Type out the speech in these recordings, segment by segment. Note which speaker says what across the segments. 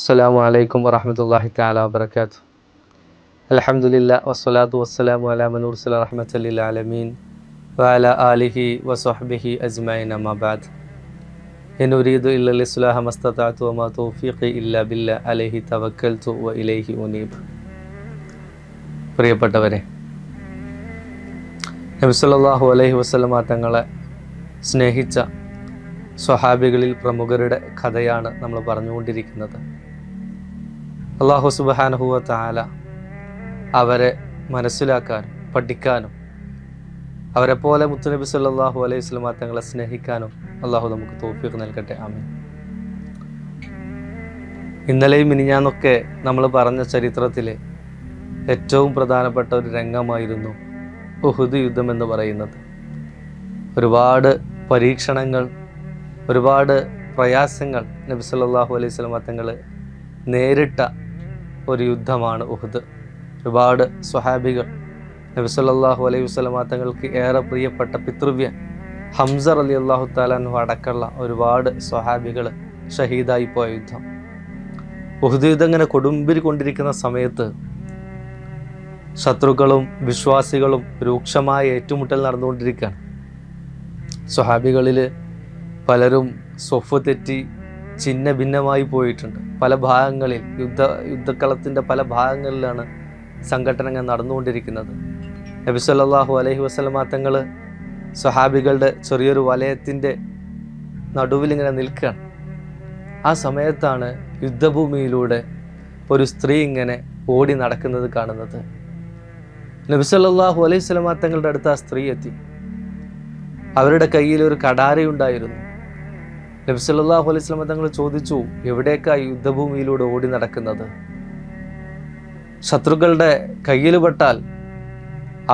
Speaker 1: അസ്സാം അലൈക്കും വറഹമത്തല്ലാഹി താല വാബർക്കാത്തു അലഹമുല്ല വസ്സലാത്തു വസ്സലാമു അലാ മനൂർ സല റഹ്മത്തലിൽ ആലമീൻ. വാല ആലിഹി വസ്വഹ്ബിഹി അജ്മൈൻ അമ്മാബാദ് എനുരീദു ഇല്ലാഹ ഇല്ലൽ ഇസ്ലാഹ മസ്തതാത്തു വമാ തൗഫീഖി ഇല്ല ബില്ല അലഹി തവക്കൽതു വ ഇലൈഹി ഉനീബ്. പ്രിയപ്പെട്ടവരെ നബി സല്ലല്ലാഹു അലൈഹി വസല്ലമ തങ്ങളെ സ്നേഹിച്ച സ്വഹാബികളിൽ പ്രമുഖരുടെ കഥയാണ് നമ്മൾ പറഞ്ഞുകൊണ്ടിരിക്കുന്നത്. അള്ളാഹു സുബാനഹുവ താല അവരെ മനസ്സിലാക്കാനും പഠിക്കാനും അവരെ പോലെ മുത്തുനബി സല്ലാഹു അലൈഹി സ്വലമ തങ്ങളെ സ്നേഹിക്കാനും അള്ളാഹു നമുക്ക് തോഫീക്ക് നൽകട്ടെ. ആമീൻ. ഇന്നലെയും മിനിഞ്ഞാന്നൊക്കെ നമ്മൾ പറഞ്ഞ ചരിത്രത്തിലെ ഏറ്റവും പ്രധാനപ്പെട്ട ഒരു രംഗമായിരുന്നു ഉഹുദ് യുദ്ധം എന്ന് പറയുന്നത്. ഒരുപാട് പരീക്ഷണങ്ങൾ ഒരുപാട് പ്രയാസങ്ങൾ നബി സല്ലല്ലാഹു അലൈഹി സ്വലമ തങ്ങൾ നേരിട്ട ഒരു യുദ്ധമാണ് ഉഹുദ്. ഒരുപാട് സ്വഹാബികൾ നബി സല്ലല്ലാഹു അലൈഹി വസല്ലമ തങ്ങൾക്ക് ഏറെ പ്രിയപ്പെട്ട പിതൃവ്യൻ ഹംസർ അലി അള്ളാഹു താലാൻഹു അടക്കമുള്ള ഒരുപാട് സ്വഹാബികൾ ഷഹീദായി പോയ യുദ്ധം. ഉഹുദ് യുദ്ധം ഇങ്ങനെ കൊടുമ്പിരി കൊണ്ടിരിക്കുന്ന സമയത്ത് ശത്രുക്കളും വിശ്വാസികളും രൂക്ഷമായ ഏറ്റുമുട്ടൽ നടന്നുകൊണ്ടിരിക്കുകയാണ്. സ്വഹാബികളിൽ പലരും സ്വഫ് തെറ്റി ചിഹ്ന ഭിന്നമായി പോയിട്ടുണ്ട്. പല ഭാഗങ്ങളിൽ യുദ്ധ യുദ്ധക്കളത്തിന്റെ പല ഭാഗങ്ങളിലാണ് സംഘടനകൾ നടന്നുകൊണ്ടിരിക്കുന്നത്. നബി സല്ലല്ലാഹു അലൈഹി വസല്ലമ തങ്ങൾ സ്വഹാബികളുടെ ചെറിയൊരു വലയത്തിന്റെ നടുവിലിങ്ങനെ നിൽക്കുകയാണ്. ആ സമയത്താണ് യുദ്ധഭൂമിയിലൂടെ ഒരു സ്ത്രീ ഇങ്ങനെ ഓടി നടക്കുന്നത് കാണുന്നത്. നബി സല്ലല്ലാഹു അലൈഹി വസല്ലമ തങ്ങളുടെ അടുത്ത് ആ സ്ത്രീ എത്തി. അവരുടെ കയ്യിൽ ഒരു കടാരയുണ്ടായിരുന്നു. നബി സല്ലല്ലാഹു അലൈഹി സ്വലമ തങ്ങൾ ചോദിച്ചു എവിടേക്കാ യുദ്ധഭൂമിയിലൂടെ ഓടി നടക്കുന്നത്? ശത്രുക്കളുടെ കയ്യിൽ പെട്ടാൽ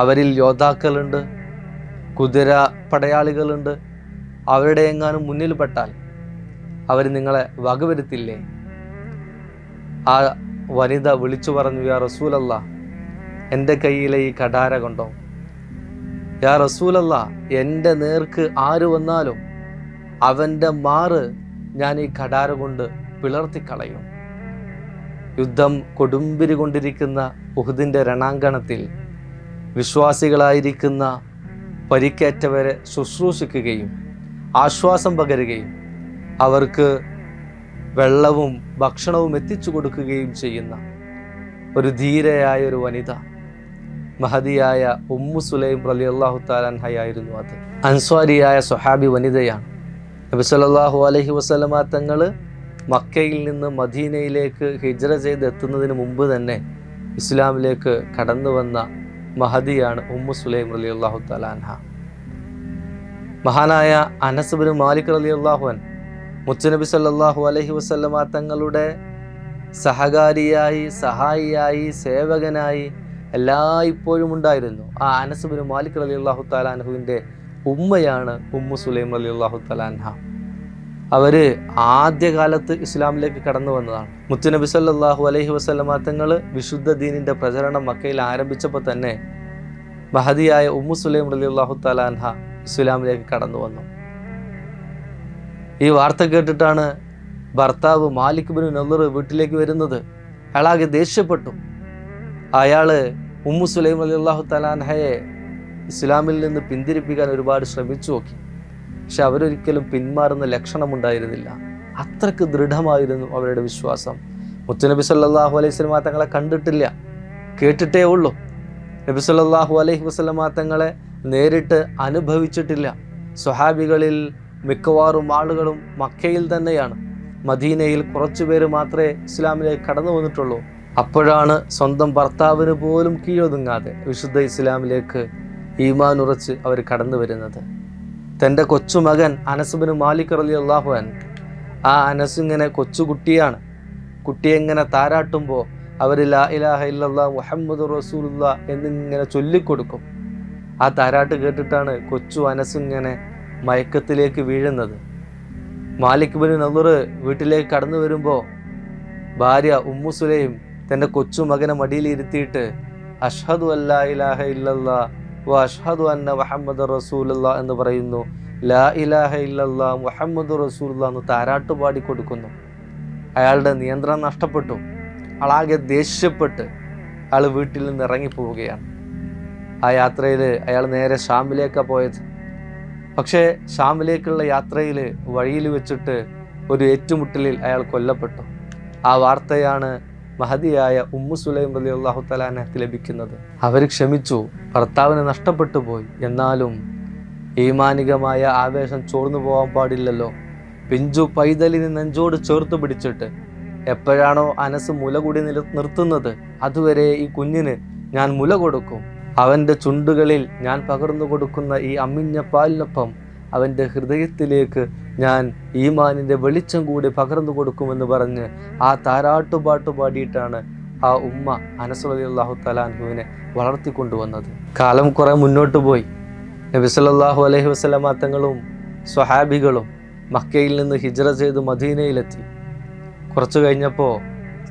Speaker 1: അവരിൽ യോദ്ധാക്കളുണ്ട് കുതിര പടയാളികളുണ്ട്. അവരുടെ എങ്ങാനും മുന്നിൽ പെട്ടാൽ അവർ നിങ്ങളെ വകവരുത്തില്ലേ? ആ വനിത വിളിച്ചു പറഞ്ഞു യാ റസൂലല്ല എന്റെ കയ്യിലെ ഈ കടാര കൊണ്ടോ? യാ റസൂലല്ല എന്റെ നേർക്ക് ആര് വന്നാലും അവന്റെ മാറ് ഞാൻ ഈ കടാര കൊണ്ട് പിളർത്തിക്കളയും യുദ്ധം കൊടുമ്പിരി കൊണ്ടിരിക്കുന്ന ഉഹുദിന്റെ രണാങ്കണത്തിൽ വിശ്വാസികളായിരിക്കുന്ന പരിക്കേറ്റവരെ ശുശ്രൂഷിക്കുകയും ആശ്വാസം പകരുകയും അവർക്ക് വെള്ളവും ഭക്ഷണവും എത്തിച്ചു കൊടുക്കുകയും ചെയ്യുന്ന ഒരു ധീരയായ ഒരു വനിത മഹതിയായ ഉമ്മു സുലൈം റലി അള്ളാഹു താലാൻഹയായിരുന്നു അത്. അൻസ്വാരിയായ സൊഹാബി വനിതയാണ്. നബി അലഹി വസല്ലമ തങ്ങൾ മക്കയിൽ നിന്ന് മദീനയിലേക്ക് ഹിജ്ര ചെയ്ത് എത്തുന്നതിന് മുമ്പ് തന്നെ ഇസ്ലാമിലേക്ക് കടന്നു വന്ന മഹദിയാണ് ഉമ്മു സുലൈം അലി അള്ളാഹു തലാൻഹ മഹാനായ അനസുബിന് മാലിക് അലി അള്ളാഹുൻ മുത്തുനബി സല്ലാഹു അലഹി വസല്ലമ തങ്ങളുടെ സഹകാരിയായി സഹായിയായി സേവകനായി എല്ലായ്പ്പോഴും ഉണ്ടായിരുന്നു. ആ അനസുബിന് മാലിക് അലി അള്ളാഹു താലാൻഹുവിന്റെ ഉമ്മയാണ് ഉമ്മു സുലൈം അലി അള്ളാഹു തലാൻഹ അവർ ആദ്യകാലത്ത് ഇസ്ലാമിലേക്ക് കടന്നു വന്നതാണ്. മുത്തുനബി സല്ലാഹു അലൈഹി വസല്ലമ തങ്ങൾ വിശുദ്ധ ദീനിന്റെ പ്രചരണം മക്കയിൽ ആരംഭിച്ചപ്പോൾ തന്നെ മഹതിയായ ഉമ്മു സുലൈം അലി അള്ളാഹു തലാൻഹ ഇസ്ലാമിലേക്ക് കടന്നു വന്നു. ഈ വാർത്ത കേട്ടിട്ടാണ് ഭർത്താവ് മാലിക് ബിൻ നല്ലർ വീട്ടിലേക്ക് വരുന്നത്. അയാളാകെ ദേഷ്യപ്പെട്ടു. അയാൾ ഉമ്മു സുലൈം അലി അള്ളാഹു തലാൻഹയെ ഇസ്ലാമിൽ നിന്ന് പിന്തിരിപ്പിക്കാൻ ഒരുപാട് ശ്രമിച്ചു നോക്കി. പക്ഷെ അവരൊരിക്കലും പിന്മാറുന്ന ലക്ഷണമുണ്ടായിരുന്നില്ല. അത്രയ്ക്ക് ദൃഢമായിരുന്നു അവരുടെ വിശ്വാസം. മുത്തുനബി സല്ലാഹു അലൈഹി സ്വലമാ തങ്ങളെ കണ്ടിട്ടില്ല. കേട്ടിട്ടേ ഉള്ളൂ. നബി സല്ലാഹു അലൈഹി വസ്ലമാ തങ്ങളെ നേരിട്ട് അനുഭവിച്ചിട്ടില്ല. സ്വഹാബികളിൽ മിക്കവാറും ആളുകളും മക്കയിൽ തന്നെയാണ്. മദീനയിൽ കുറച്ചു പേര് മാത്രമേ ഇസ്ലാമിലേക്ക് കടന്നു വന്നിട്ടുള്ളൂ. അപ്പോഴാണ് സ്വന്തം ഭർത്താവിന് പോലും കീഴൊതുങ്ങാതെ വിശുദ്ധ ഇസ്ലാമിലേക്ക് ഈമാൻ ഉറച്ച് അവർ കടന്നു വരുന്നത്. തന്റെ കൊച്ചുമകൻ അനസുബിന് മാലിക് അലി അള്ളാഹുൻ ആ അനസ് ഇങ്ങനെ കൊച്ചുകുട്ടിയാണ് കുട്ടിയെ ഇങ്ങനെ താരാട്ടുമ്പോൾ അവർ ലാ ഇലാഹ മുഹമ്മദ് റസൂലുള്ള എന്നിങ്ങനെ ചൊല്ലിക്കൊടുക്കും. ആ താരാട്ട് കേട്ടിട്ടാണ് കൊച്ചു അനസ് ഇങ്ങനെ മയക്കത്തിലേക്ക് വീഴുന്നത്. മാലിക് ബിൻ നല്ലൂർ വീട്ടിലേക്ക് കടന്നു വരുമ്പോൾ ഭാര്യ ഉമ്മു സുലൈം തന്റെ കൊച്ചുമകനെ മടിയിൽ മടിയിലിരുത്തിയിട്ട് അഷ്ഹദു അല്ലാ ഇലാഹ ഇല്ലല്ലാ അഷ്ഹദു അന്ന മുഹമ്മദ് റസൂലുള്ള എന്ന് പറയുന്നു. ലാ ഇലാഹ ഇല്ലല്ലാ മുഹമ്മദ് റസൂലുള്ള എന്ന് താരാട്ട് പാടി കൊടുക്കുന്നു. അയാളുടെ നിയന്ത്രണം നഷ്ടപ്പെട്ടു. ആളാകെ ദേഷ്യപ്പെട്ട് അയാൾ വീട്ടിൽ നിന്ന് ഇറങ്ങിപ്പോവുകയാണ്. ആ യാത്രയിൽ അയാൾ നേരെ ഷാമിലേക്കാണ് പോയത്. പക്ഷേ ഷാമിലേക്കുള്ള യാത്രയിൽ വഴിയിൽ വെച്ചിട്ട് ഒരു ഏറ്റുമുട്ടലിൽ അയാൾ കൊല്ലപ്പെട്ടു. ആ വാർത്തയാണ് മഹതിയായ ഉമ്മു സുലൈം അലി അള്ളാഹു തലാനക്ക് ലഭിക്കുന്നത്. അവർ ക്ഷമിച്ചു ഭർത്താവിനെ നഷ്ടപ്പെട്ടു പോയി. എന്നാലും ഈമാനികമായ ആവേശം ചോർന്നു പോകാൻ പാടില്ലല്ലോ. പിഞ്ചു പൈതലിന് നെഞ്ചോട് ചേർത്ത് പിടിച്ചിട്ട് എപ്പോഴാണോ അനസ് മുല കൂടി നില നിർത്തുന്നത് അതുവരെ ഈ കുഞ്ഞിന് ഞാൻ മുല കൊടുക്കും. അവന്റെ ചുണ്ടുകളിൽ ഞാൻ പകർന്നു കൊടുക്കുന്ന ഈ അമ്മിഞ്ഞ പാലിനൊപ്പം അവന്റെ ഹൃദയത്തിലേക്ക് ഞാൻ ഈമാനിന്റെ വെളിച്ചം കൂടി പകർന്നു കൊടുക്കുമെന്ന് പറഞ്ഞ് ആ താരാട്ടുപാട്ട് പാടിയിട്ടാണ് ആ ഉമ്മ അനസുലി അള്ളാഹു തലാൻഹുവിനെ വളർത്തിക്കൊണ്ടുവന്നത്. കാലം കുറെ മുന്നോട്ട് പോയി. നബി സല്ലല്ലാഹു അലൈഹി വസല്ലമ തങ്ങളും സ്വഹാബികളും മക്കയിൽ നിന്ന് ഹിജ്റ ചെയ്ത് മദീനയിലെത്തി. കുറച്ചു കഴിഞ്ഞപ്പോൾ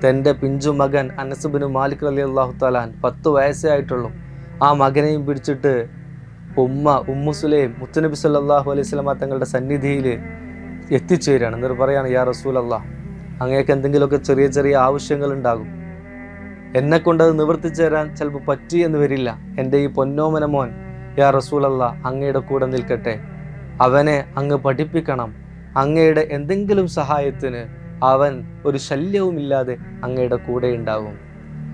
Speaker 1: തന്റെ പിഞ്ചു മകൻ അനസുബിന് മാലിക് അലി അള്ളാഹു തലാൻ പത്ത് വയസ്സേ ആയിട്ടുള്ളൂ ആ മകനെയും പിടിച്ചിട്ട് ഉമ്മ ഉമ്മു സുലൈം മുത്തുനബി സല്ലല്ലാഹു അലൈഹി സ്വലമ തങ്ങളുടെ സന്നിധിയിൽ എത്തിച്ചേരാണ്. എന്നിട്ട് പറയാണ് യാ റസൂൽ അള്ളാഹ് അങ്ങേക്ക് എന്തെങ്കിലുമൊക്കെ ചെറിയ ചെറിയ ആവശ്യങ്ങൾ ഉണ്ടാകും എന്നെ കൊണ്ട് അത് നിവർത്തിച്ചു തരാൻ ചിലപ്പോൾ പറ്റി എന്ന് വരില്ല. എന്റെ ഈ പൊന്നോമന മോൻ യാ റസൂൽ അള്ളാഹ് അങ്ങയുടെ കൂടെ നിൽക്കട്ടെ. അവനെ അങ്ങ് പഠിപ്പിക്കണം. അങ്ങയുടെ എന്തെങ്കിലും സഹായത്തിന് അവൻ ഒരു ശല്യവുമില്ലാതെ അങ്ങയുടെ കൂടെ ഉണ്ടാകും.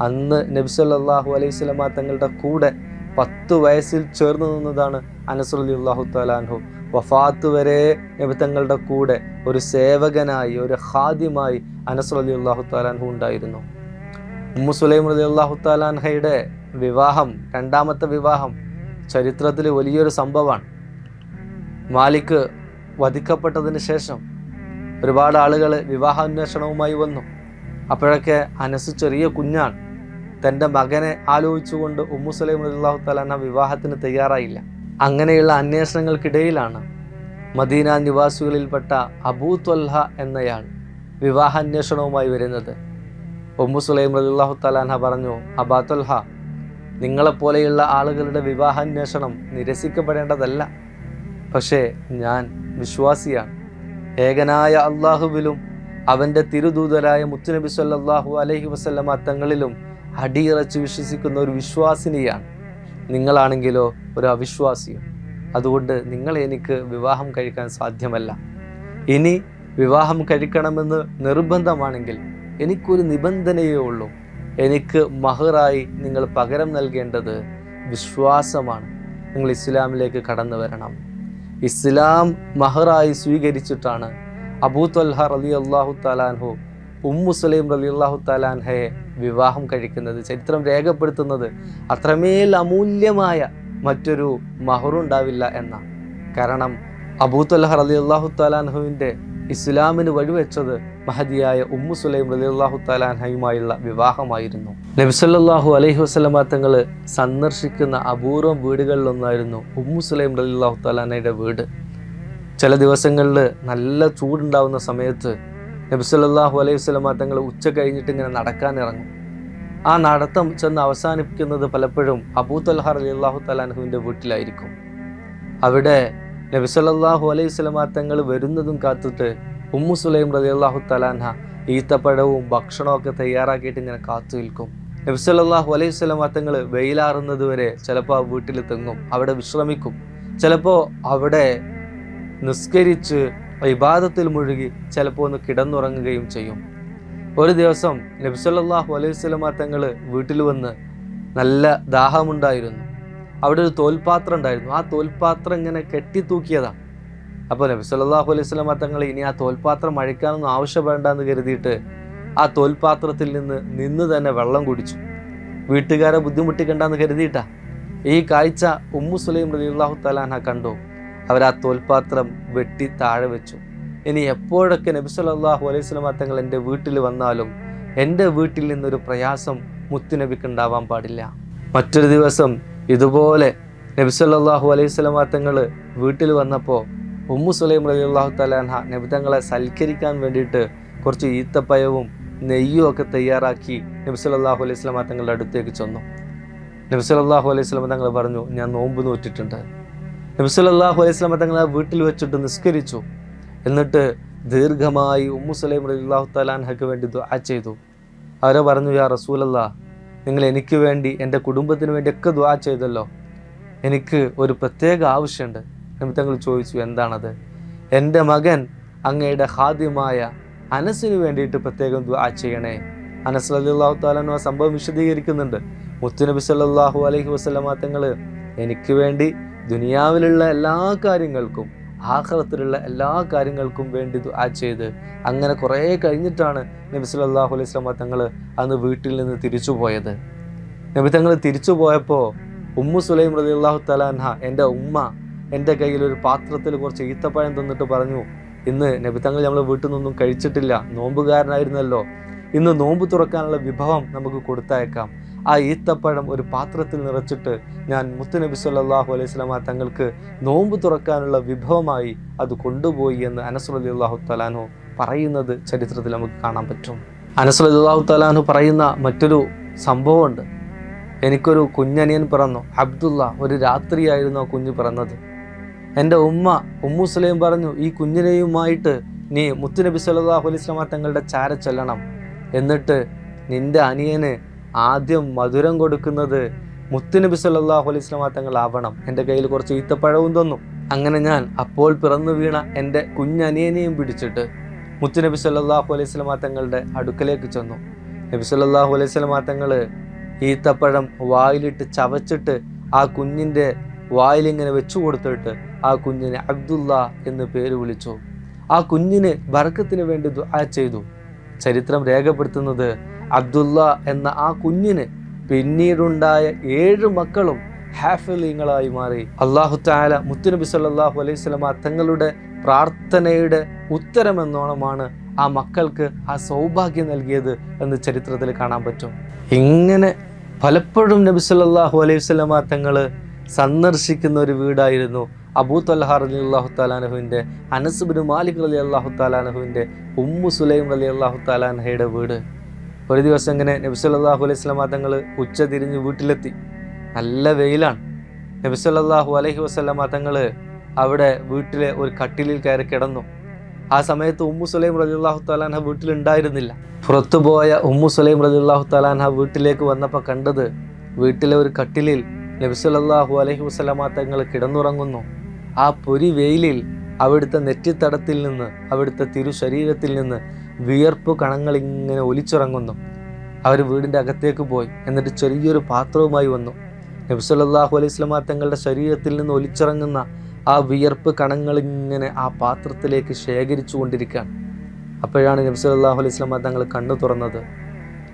Speaker 1: അന്ന് നബ്സല്ലാഹു അലൈഹി സ്വലമ തങ്ങളുടെ കൂടെ പത്ത് വയസ്സിൽ ചേർന്ന് നിന്നതാണ് അനസുലി അള്ളാഹു തലാൻഹു വഫാത്ത് വരെ നിമിത്തങ്ങളുടെ കൂടെ ഒരു സേവകനായി ഒരു ഹാദ്യമായി അനസുലി അള്ളാഹു താലാൻഹു ഉണ്ടായിരുന്നു. ഉമ്മു സുലൈം അലി അള്ളാഹു താലാൻഹയുടെ വിവാഹം രണ്ടാമത്തെ വിവാഹം ചരിത്രത്തിൽ വലിയൊരു സംഭവമാണ്. മാലിക് വധിക്കപ്പെട്ടതിന് ശേഷം ഒരുപാട് ആളുകൾ വിവാഹാന്വേഷണവുമായി വന്നു. അപ്പോഴൊക്കെ അനസ് ചെറിയ കുഞ്ഞാണ്. തന്റെ മകനെ ആലോചിച്ചുകൊണ്ട് ഉമ്മു സലൈം അള്ളാഹു തലാന വിവാഹത്തിന് തയ്യാറായില്ല. അങ്ങനെയുള്ള അന്വേഷണങ്ങൾക്കിടയിലാണ് മദീന നിവാസികളിൽപ്പെട്ട അബൂ ത്വൽഹ എന്നയാൾ വിവാഹാന്വേഷണവുമായി വരുന്നത്. ഉമ്മു സുലൈം അള്ളാഹു തലാൻഹ പറഞ്ഞു അബാ ത്വൽഹ നിങ്ങളെപ്പോലെയുള്ള ആളുകളുടെ വിവാഹാന്വേഷണം നിരസിക്കപ്പെടേണ്ടതല്ല. പക്ഷേ ഞാൻ വിശ്വാസിയാണ്. ഏകനായ അള്ളാഹുവിലും അവന്റെ തിരുദൂതരായ മുത്തുനബി സല്ലാഹു അലഹി വസല്ലമ തങ്ങളിലും അടിയറച്ച് വിശ്വസിക്കുന്ന ഒരു വിശ്വാസിനിയാണ്. നിങ്ങളാണെങ്കിലോ ഒരു അവിശ്വാസിയും. അതുകൊണ്ട് നിങ്ങൾ എനിക്ക് വിവാഹം കഴിക്കാൻ സാധ്യമല്ല. ഇനി വിവാഹം കഴിക്കണമെന്ന് നിർബന്ധമാണെങ്കിൽ എനിക്കൊരു നിബന്ധനയേ ഉള്ളൂ. എനിക്ക് മഹറായി നിങ്ങൾ പകരം നൽകേണ്ടത് വിശ്വാസമാണ്. നിങ്ങൾ ഇസ്ലാമിലേക്ക് കടന്നു വരണം. ഇസ്ലാം മഹറായി സ്വീകരിച്ചിട്ടാണ് അബൂ അലി അള്ളാഹു താലാൻഹു ഉമ്മു സുലൈം റലി അള്ളാഹു താലാൻഹയെ വിവാഹം കഴിക്കുന്നത് ചരിത്രം രേഖപ്പെടുത്തുന്നത് അത്രമേൽ അമൂല്യമായ മറ്റൊരു മഹറുണ്ടാവില്ല എന്ന കാരണം അബൂ അലി അള്ളാഹു താലാൻഹുവിന്റെ ഇസ്ലാമിന് വഴിവെച്ചത് മഹതിയായ ഉമ്മു സുലൈം റലി അള്ളാഹു താലാൻഹയുമായുള്ള വിവാഹമായിരുന്നു. നബിസല്ലാഹു അലൈഹി വസ്ലമ തങ്ങൾ സന്ദർശിക്കുന്ന അപൂർവം വീടുകളിലൊന്നായിരുന്നു ഉമ്മു സുലൈം റലി അള്ളാഹു താലാനയുടെ വീട്. ചില ദിവസങ്ങളിൽ നല്ല ചൂടുണ്ടാവുന്ന സമയത്ത് നബിസല്ലാഹു അലൈഹി വസ്ലമ തങ്ങൾ ഉച്ച കഴിഞ്ഞിട്ട് ഇങ്ങനെ നടക്കാൻ ഇറങ്ങും. ആ നടത്തം ചെന്ന് അവസാനിപ്പിക്കുന്നത് പലപ്പോഴും അബൂ അലി അള്ളാഹു തലാൻഹുവിന്റെ വീട്ടിലായിരിക്കും. അവിടെ നബിസല്ലാഹു അലൈഹി സ്വലമ തങ്ങൾ വരുന്നതും കാത്തിട്ട് ഉമ്മു സുലൈം റലി അള്ളാഹു തലാൻഹ ഈത്തപ്പഴവും ഭക്ഷണമൊക്കെ തയ്യാറാക്കിയിട്ട് ഇങ്ങനെ കാത്തു നിൽക്കും. നബിസല്ലാഹു അലൈഹി സ്വലമ തങ്ങൾ വെയിലാറുന്നത് വരെ ചിലപ്പോൾ ആ വീട്ടിൽ തെങ്ങും അവിടെ വിശ്രമിക്കും. ചിലപ്പോൾ അവിടെ നിസ്കരിച്ച് ഇബാദത്തിൽ മുഴുകി ചിലപ്പോൾ ഒന്ന് കിടന്നുറങ്ങുകയും ചെയ്യും. ഒരു ദിവസം നബ്സല്ലാഹു അലൈഹി സ്വലമ തങ്ങൾ വീട്ടിൽ വന്ന് നല്ല ദാഹമുണ്ടായിരുന്നു. അവിടെ ഒരു തോൽപാത്രം ഉണ്ടായിരുന്നു. ആ തോൽപാത്രം ഇങ്ങനെ കെട്ടിത്തൂക്കിയതാണ് അപ്പോൾ നബി സല്ലല്ലാഹു അലൈഹി സ്വലമ തങ്ങൾ ഇനി ആ തോൽപാത്രം അഴിക്കാനൊന്നും ആവശ്യപ്പെടേണ്ടെന്ന് കരുതിയിട്ട് ആ തോൽപാത്രത്തിൽ നിന്ന് നിന്ന് തന്നെ വെള്ളം കുടിച്ചു. വീട്ടുകാരെ ബുദ്ധിമുട്ടിക്കണ്ടെന്ന് കരുതിയിട്ടാ. ഈ കാഴ്ച ഉമ്മു സുലൈം റളിയല്ലാഹു തലാന കണ്ടു. അവർ ആ തോൽപാത്രം വെട്ടി താഴെ വെച്ചു. ഇനി എപ്പോഴൊക്കെ നബി സല്ലല്ലാഹു അലൈഹി സ്വലമ തങ്ങൾ എന്റെ വീട്ടിൽ വന്നാലും എന്റെ വീട്ടിൽ നിന്നൊരു പ്രയാസം മുത്തുനബിക്ക് ഉണ്ടാവാൻ പാടില്ല. മറ്റൊരു ദിവസം ഇതുപോലെ നബി സല്ലല്ലാഹു അലൈഹി സ്വലമ തങ്ങൾ വീട്ടിൽ വന്നപ്പോൾ ഉമ്മു സുലൈം അലി അള്ളാഹു നബി തങ്ങളെ സൽക്കരിക്കാൻ വേണ്ടിയിട്ട് കുറച്ച് ഈത്തപ്പയവും നെയ്യും ഒക്കെ തയ്യാറാക്കി നബി സല്ലല്ലാഹു അലൈഹി സ്വലമ തങ്ങളുടെ അടുത്തേക്ക് ചെന്നു. നബിസ്വല്ലാഹു അലൈഹി സ്വലമ തങ്ങൾ പറഞ്ഞു ഞാൻ നോമ്പ് നോറ്റിട്ടുണ്ട്. നബി സല്ലല്ലാഹു അലൈഹി സ്വലമ തങ്ങൾ ആ വീട്ടിൽ വെച്ചിട്ട് നിസ്കരിച്ചു. എന്നിട്ട് ദീർഘമായി ഉമ്മു സലൈം അള്ളാഹു തലാൻഹയ്ക്ക് വേണ്ടി ദുആ ചെയ്തു. അവരെ പറഞ്ഞു യാ റസൂലല്ല നിങ്ങൾ എനിക്ക് വേണ്ടി എന്റെ കുടുംബത്തിന് വേണ്ടിയൊക്കെ ദുആ ചെയ്തല്ലോ. എനിക്ക് ഒരു പ്രത്യേക ആവശ്യമുണ്ട്. നിമിത്തങ്ങൾ ചോദിച്ചു എന്താണത്? എന്റെ മകൻ അങ്ങയുടെ ഹാദ്യമായ അനസിന് വേണ്ടിയിട്ട് പ്രത്യേകം ദുആ ചെയ്യണേ. അനസ് അലിള്ളാഹു താലാനു ആ സംഭവം വിശദീകരിക്കുന്നുണ്ട്. മുത്തുനബി സല്ലാഹു അലൈഹി വസ്ലമാ തങ്ങൾ എനിക്ക് വേണ്ടി ദുനിയാവിലുള്ള എല്ലാ കാര്യങ്ങൾക്കും ആഹ്റത്തിലുള്ള എല്ലാ കാര്യങ്ങൾക്കും വേണ്ടി ദുആ ചെയ്ത് അങ്ങനെ കുറേ കഴിഞ്ഞിട്ടാണ് നബി സല്ലല്ലാഹു അലൈഹി വസല്ലമ തങ്ങൾ അന്ന് വീട്ടിൽ നിന്ന് തിരിച്ചു പോയത്. നബി തങ്ങൾ തിരിച്ചു പോയപ്പോൾ ഉമ്മു സുലൈം റളിയല്ലാഹു തലാൻഹ എന്റെ ഉമ്മ എന്റെ കയ്യിൽ ഒരു പാത്രത്തിൽ കുറച്ച് ഈത്തപ്പഴം തന്നിട്ട് പറഞ്ഞു ഇന്ന് നബി തങ്ങൾ നമ്മൾ വീട്ടിൽ നിന്നൊന്നും കഴിച്ചിട്ടില്ല നോമ്പുകാരനായിരുന്നല്ലോ. ഇന്ന് നോമ്പ് തുറക്കാനുള്ള വിഭവം നമുക്ക് കൊടുത്തയക്കാം. ആ ഈത്തപ്പഴം ഒരു പാത്രത്തിൽ നിറച്ചിട്ട് ഞാൻ മുത്തുനബി സല്ലാഹു അലൈഹി സ്വലാമ തങ്ങൾക്ക് നോമ്പ് തുറക്കാനുള്ള വിഭവമായി അത് കൊണ്ടുപോയി എന്ന് അനസ് അള്ളാഹു തലാനു പറയുന്നത് ചരിത്രത്തിൽ നമുക്ക് കാണാൻ പറ്റും. അനസ് അള്ളാഹു തലാനു പറയുന്ന മറ്റൊരു സംഭവമുണ്ട്. എനിക്കൊരു കുഞ്ഞനിയൻ പിറന്നു. അബ്ദുള്ള ഒരു രാത്രിയായിരുന്നു ആ കുഞ്ഞ് പിറന്നത്. എന്റെ ഉമ്മ ഉമ്മു സുലൈം പറഞ്ഞു ഈ കുഞ്ഞിനെയുമായിട്ട് നീ മുത്തുനബി സല്ലാഹു അലൈഹി സ്വലാമ തങ്ങളുടെ ചാര ചൊല്ലണം. എന്നിട്ട് നിന്റെ അനിയന് ആദ്യം മധുരം കൊടുക്കുന്നത് മുത്തുനബി സല്ലാഹു അലൈഹി വസല്ലമ തങ്ങളാവണം. എന്റെ കയ്യിൽ കുറച്ച് ഈത്തപ്പഴവും തന്നു. അങ്ങനെ ഞാൻ അപ്പോൾ പിറന്നു വീണ എന്റെ കുഞ്ഞനിയനെയും പിടിച്ചിട്ട് മുത്തുനബി സല്ലാഹു അലൈഹി സ്വലാ തങ്ങളുടെ അടുക്കലേക്ക് ചെന്നു. നബി സല്ലാഹു അലൈഹി സ്വലാ തങ്ങൾ ഈത്തപ്പഴം വായിലിട്ട് ചവച്ചിട്ട് ആ കുഞ്ഞിന്റെ വായിലിങ്ങനെ വെച്ചു കൊടുത്തിട്ട് ആ കുഞ്ഞിനെ അബ്ദുല്ല എന്ന് പേര് വിളിച്ചു. ആ കുഞ്ഞിന് ബർക്കത്തിന് വേണ്ടി ദുആ ചെയ്തു. ചരിത്രം രേഖപ്പെടുത്തുന്നത് അബ്ദുള്ള എന്ന ആ കുഞ്ഞിന് പിന്നീടുണ്ടായ ഏഴ് മക്കളും ഹാഫിലിങ്ങളായി മാറി. അള്ളാഹു താല മുത്തുനബി സല്ലല്ലാഹു അലൈഹി സ്വലമ തങ്ങളുടെ പ്രാർത്ഥനയുടെ ഉത്തരമെന്നോണമാണ് ആ മക്കൾക്ക് ആ സൗഭാഗ്യം നൽകിയത് എന്ന് ചരിത്രത്തിൽ കാണാൻ പറ്റും. ഇങ്ങനെ പലപ്പോഴും നബി സല്ലല്ലാഹു അലൈഹി വസല്ലമ തങ്ങൾ സന്ദർശിക്കുന്ന ഒരു വീടായിരുന്നു അബൂ തൽഹാർ അലി അള്ളാഹു താലാനഹുവിന്റെ അനസുബിന് മാലിക് അലി അള്ളാഹു താലാനഹുവിന്റെ ഉമ്മു സുലൈം അലി അള്ളാഹു താലാനഹയുടെ വീട്. ഒരു ദിവസം ഇങ്ങനെ നബി സല്ലല്ലാഹു അലൈഹി സ്വലാമ തങ്ങൾ ഉച്ച തിരിഞ്ഞ് വീട്ടിലെത്തി. നല്ല വെയിലാണ്. നബി അലഹി വസല്ലമ തങ്ങൾ അവിടെ വീട്ടിലെ ഒരു കട്ടിലിൽ കയറി കിടന്നു. ആ സമയത്ത് ഉമ്മു സുലൈം റജുല്ലാഹു താലാൻഹ വീട്ടിലുണ്ടായിരുന്നില്ല. പുറത്തു പോയ ഉമ്മു സുലൈം റജുല്ലാഹു താലാൻഹ വീട്ടിലേക്ക് വന്നപ്പോൾ കണ്ടത് വീട്ടിലെ ഒരു കട്ടിലിൽ നബി അലഹി വസല്ലമ തങ്ങൾ കിടന്നുറങ്ങുന്നു. ആ പൊരി വെയിലിൽ അവിടുത്തെ നെറ്റിത്തടത്തിൽ നിന്ന് അവിടുത്തെ തിരുശരീരത്തിൽ നിന്ന് വിയർപ്പ് കണങ്ങൾ ഇങ്ങനെ ഒലിച്ചിറങ്ങുന്നു. അവർ വീടിന്റെ അകത്തേക്ക് പോയി. എന്നിട്ട് ചെറിയൊരു പാത്രവുമായി വന്നു. നബ്സല്ലാഹു അലൈഹി വസല്ലമ തങ്ങളുടെ ശരീരത്തിൽ നിന്ന് ഒലിച്ചിറങ്ങുന്ന ആ വിയർപ്പ് കണങ്ങൾ ഇങ്ങനെ ആ പാത്രത്തിലേക്ക് ശേഖരിച്ചു കൊണ്ടിരിക്കുകയാണ്. അപ്പോഴാണ് നബ്സല്ലാഹു അലൈഹി വസല്ലമ തങ്ങൾ കണ്ണു തുറന്നത്.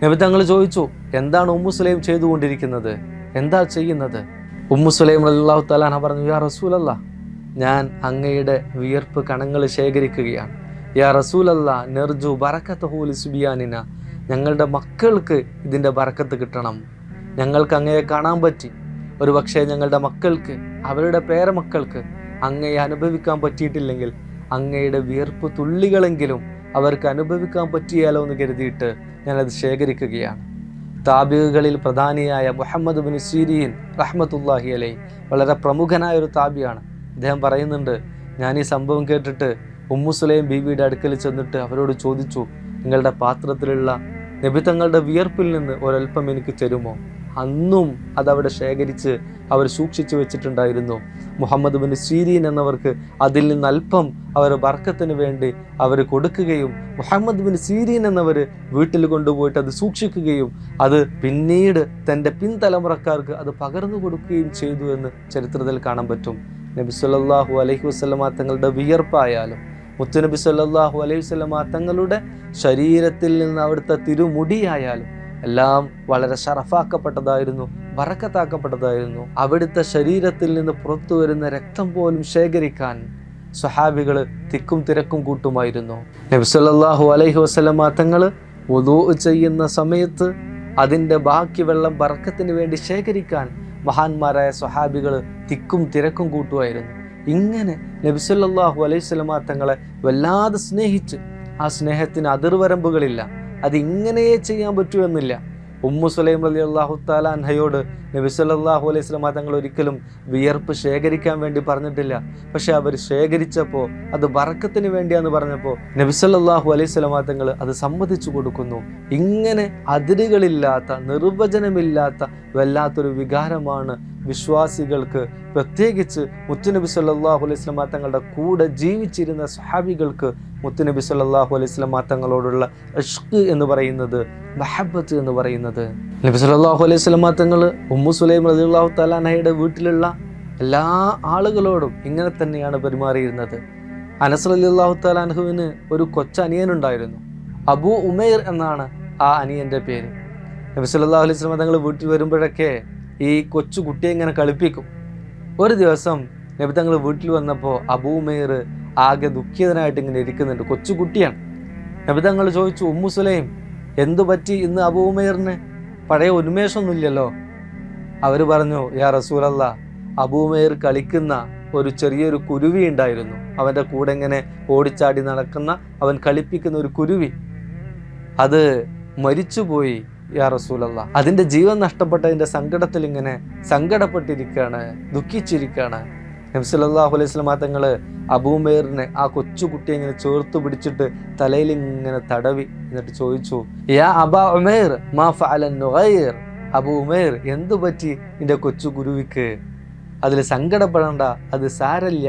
Speaker 1: നബി തങ്ങൾ ചോദിച്ചു എന്താണ് ഉമ്മു സുലൈം ചെയ്തുകൊണ്ടിരിക്കുന്നത്? എന്താ ചെയ്യുന്നത്? ഉമ്മു സുലൈം അള്ളാഹു തലാന പറഞ്ഞു യാ റസൂലല്ല ഞാൻ അങ്ങയുടെ വിയർപ്പ് കണങ്ങൾ ശേഖരിക്കുകയാണ്. യാ റസൂലല്ല നെർജു ബറക്കത്തഹൂലി സുബിയാനിന ഞങ്ങളുടെ മക്കൾക്ക് ഇതിന്റെ ബറക്കത്ത് കിട്ടണം. ഞങ്ങൾക്ക് അങ്ങയെ കാണാൻ പറ്റി. ഒരു പക്ഷേ ഞങ്ങളുടെ മക്കൾക്ക് അവരുടെ പേരമക്കൾക്ക് അങ്ങയെ അനുഭവിക്കാൻ പറ്റിയിട്ടില്ലെങ്കിൽ അങ്ങയുടെ വിയർപ്പ് തുള്ളികളെങ്കിലും അവർക്ക് അനുഭവിക്കാൻ പറ്റിയാലോ എന്ന് കരുതിയിട്ട് ഞാനത് ശേഖരിക്കുകയാണ്. താബികളിൽ പ്രധാനിയായ മുഹമ്മദ് ബിൻ സീരീൻ റഹ്മത്തുല്ലാഹി അലൈ വളരെ പ്രമുഖനായ ഒരു താബിയാണ്. അദ്ദേഹം പറയുന്നുണ്ട് ഞാൻ ഈ സംഭവം കേട്ടിട്ട് ഉമ്മു സുലൈം ബീവിയുടെ അടുക്കൽ ചെന്നിട്ട് അവരോട് ചോദിച്ചു നിങ്ങളുടെ പാത്രത്തിലുള്ള നിബിത്തങ്ങളുടെ വിയർപ്പിൽ നിന്ന് ഒരൽപ്പം എനിക്ക് തരുമോ? അന്നും അതവിടെ ശേഖരിച്ച് അവർ സൂക്ഷിച്ചു വെച്ചിട്ടുണ്ടായിരുന്നു. മുഹമ്മദ് ബിൻ സീരീൻ എന്നവർക്ക് അതിൽ നിന്ന് അല്പം അവർ വർക്കത്തിന് വേണ്ടി അവർ കൊടുക്കുകയും മുഹമ്മദ് ബിൻ സീരീൻ എന്നവർ വീട്ടിൽ കൊണ്ടുപോയിട്ട് അത് സൂക്ഷിക്കുകയും അത് പിന്നീട് തന്റെ പിൻതലമുറക്കാർക്ക് അത് പകർന്നു കൊടുക്കുകയും ചെയ്തു എന്ന് ചരിത്രത്തിൽ കാണാൻ പറ്റും. നബി സല്ലല്ലാഹു അലൈഹി വസല്ലമ തങ്ങളുടെ വിയർപ്പായാലും മുത്തുനബി സല്ലാഹു അലൈഹി വസല്ലമ തങ്ങളുടെ ശരീരത്തിൽ നിന്ന് അവിടുത്തെ തിരുമുടിയായാലും എല്ലാം വളരെ ഷറഫാക്കപ്പെട്ടതായിരുന്നു വറക്കത്താക്കപ്പെട്ടതായിരുന്നു. അവിടുത്തെ ശരീരത്തിൽ നിന്ന് പുറത്തു വരുന്ന രക്തം പോലും ശേഖരിക്കാൻ സ്വഹാബികൾ തിക്കും തിരക്കും കൂട്ടുമായിരുന്നു. നബ്സല്ലാഹു അലൈഹി വസ്ലമ തങ്ങൾ ഒതു ചെയ്യുന്ന സമയത്ത് അതിന്റെ ബാക്കി വെള്ളം ബർക്കത്തിന് വേണ്ടി ശേഖരിക്കാൻ മഹാന്മാരായ സ്വഹാബികൾ തിക്കും തിരക്കും കൂട്ടുമായിരുന്നു. ഇങ്ങനെ നബിസല്ലാഹു അലൈഹി സ്വലമ തങ്ങളെ വല്ലാതെ സ്നേഹിച്ച് ആ സ്നേഹത്തിന് അതിർവരമ്പുകളില്ല. അതിങ്ങനെയേ ചെയ്യാൻ പറ്റൂ എന്നില്ല. ഉമ്മു സുലൈം അലി അള്ളാഹു താലാൻഹയോട് നബി സല്ലല്ലാഹു അലൈഹി തങ്ങൾ ഒരിക്കലും വിയർപ്പ് ശേഖരിക്കാൻ വേണ്ടി പറഞ്ഞിട്ടില്ല. പക്ഷെ അവർ ശേഖരിച്ചപ്പോൾ അത് വറക്കത്തിന് വേണ്ടിയാന്ന് പറഞ്ഞപ്പോൾ നബി സല്ലല്ലാഹു അലൈഹി തങ്ങൾ അത് സമ്മതിച്ചു കൊടുക്കുന്നു. ഇങ്ങനെ അതിരുകളില്ലാത്ത നിർവചനമില്ലാത്ത വല്ലാത്തൊരു വികാരമാണ് വിശ്വാസികൾക്ക് പ്രത്യേകിച്ച് മുത്തുനബി സല്ലാഹു അലൈഹി സ്വലാ തങ്ങളുടെ കൂടെ ജീവിച്ചിരുന്ന സ്വഹാബികൾക്ക് മുത്തുനബി സല്ലാഹു അലൈഹി സ്വലാ തങ്ങളോടുള്ള ഇഷ്ക് എന്ന് പറയുന്നത് മഹബത്ത് എന്ന് പറയുന്നത്. നബി സല്ലാഹു അലൈഹി സ്വലാ തങ്ങൾ ഉമ്മു സുലൈം റളിയല്ലാഹു തലാനയുടെ വീട്ടിലുള്ള എല്ലാ ആളുകളോടും ഇങ്ങനെ തന്നെയാണ് പെരുമാറിയിരുന്നത്. അനസ് റളിയല്ലാഹു തലാനഹുവിന് ഒരു കൊച്ചനിയനുണ്ടായിരുന്നു അബു ഉമേർ എന്നാണ് ആ അനിയന്റെ പേര്. നബി സല്ലല്ലാഹു അലൈഹി വസല്ലമ തങ്ങൾ വീട്ടിൽ വരുമ്പോഴൊക്കെ ഈ കൊച്ചു കുട്ടിയെ ഇങ്ങനെ കളിപ്പിക്കും. ഒരു ദിവസം നബി തങ്ങൾ വീട്ടിൽ വന്നപ്പോൾ അബൂമേർ ആകെ ദുഃഖിതനായിട്ട് ഇങ്ങനെ ഇരിക്കുന്നുണ്ട്. നബി തങ്ങൾ ചോദിച്ചു ഉമ്മു സുലൈം എന്തു പറ്റി ഇന്ന് അബൂമേറിന്? പഴയ ഉന്മേഷമൊന്നുമില്ലല്ലോ അവർ പറഞ്ഞു യാ റസൂലല്ല അബൂമേർ കളിക്കുന്ന ഒരു ചെറിയൊരു കുരുവി ഉണ്ടായിരുന്നു. അവന്റെ കൂടെ ഇങ്ങനെ ഓടിച്ചാടി നടക്കുന്ന അവൻ കളിപ്പിക്കുന്ന ഒരു കുരുവി. അത് മരിച്ചുപോയി. യാ റസൂലല്ല. അതിന്റെ ജീവൻ നഷ്ടപ്പെട്ടതിന്റെ സങ്കടത്തിൽ ഇങ്ങനെ സങ്കടപ്പെട്ടിരിക്കുകയാണ് ദുഃഖിച്ചിരിക്കുകയാണ്. നബ്സലല്ലാഹു അലൈഹി സ്വലാ തങ്ങൾ അബൂമേറിനെ ആ കൊച്ചുകുട്ടിയെ ഇങ്ങനെ ചേർത്ത് പിടിച്ചിട്ട് തലയിൽ ഇങ്ങനെ തടവി എന്നിട്ട് ചോദിച്ചു യാ അബാ ഉമേർ മാ ഫഅലൻ നുഗൈർ? എന്തു പറ്റി എന്റെ കൊച്ചു ഗുരുവിക്ക്? അതിൽ സങ്കടപ്പെടണ്ട അത് സാരല്ല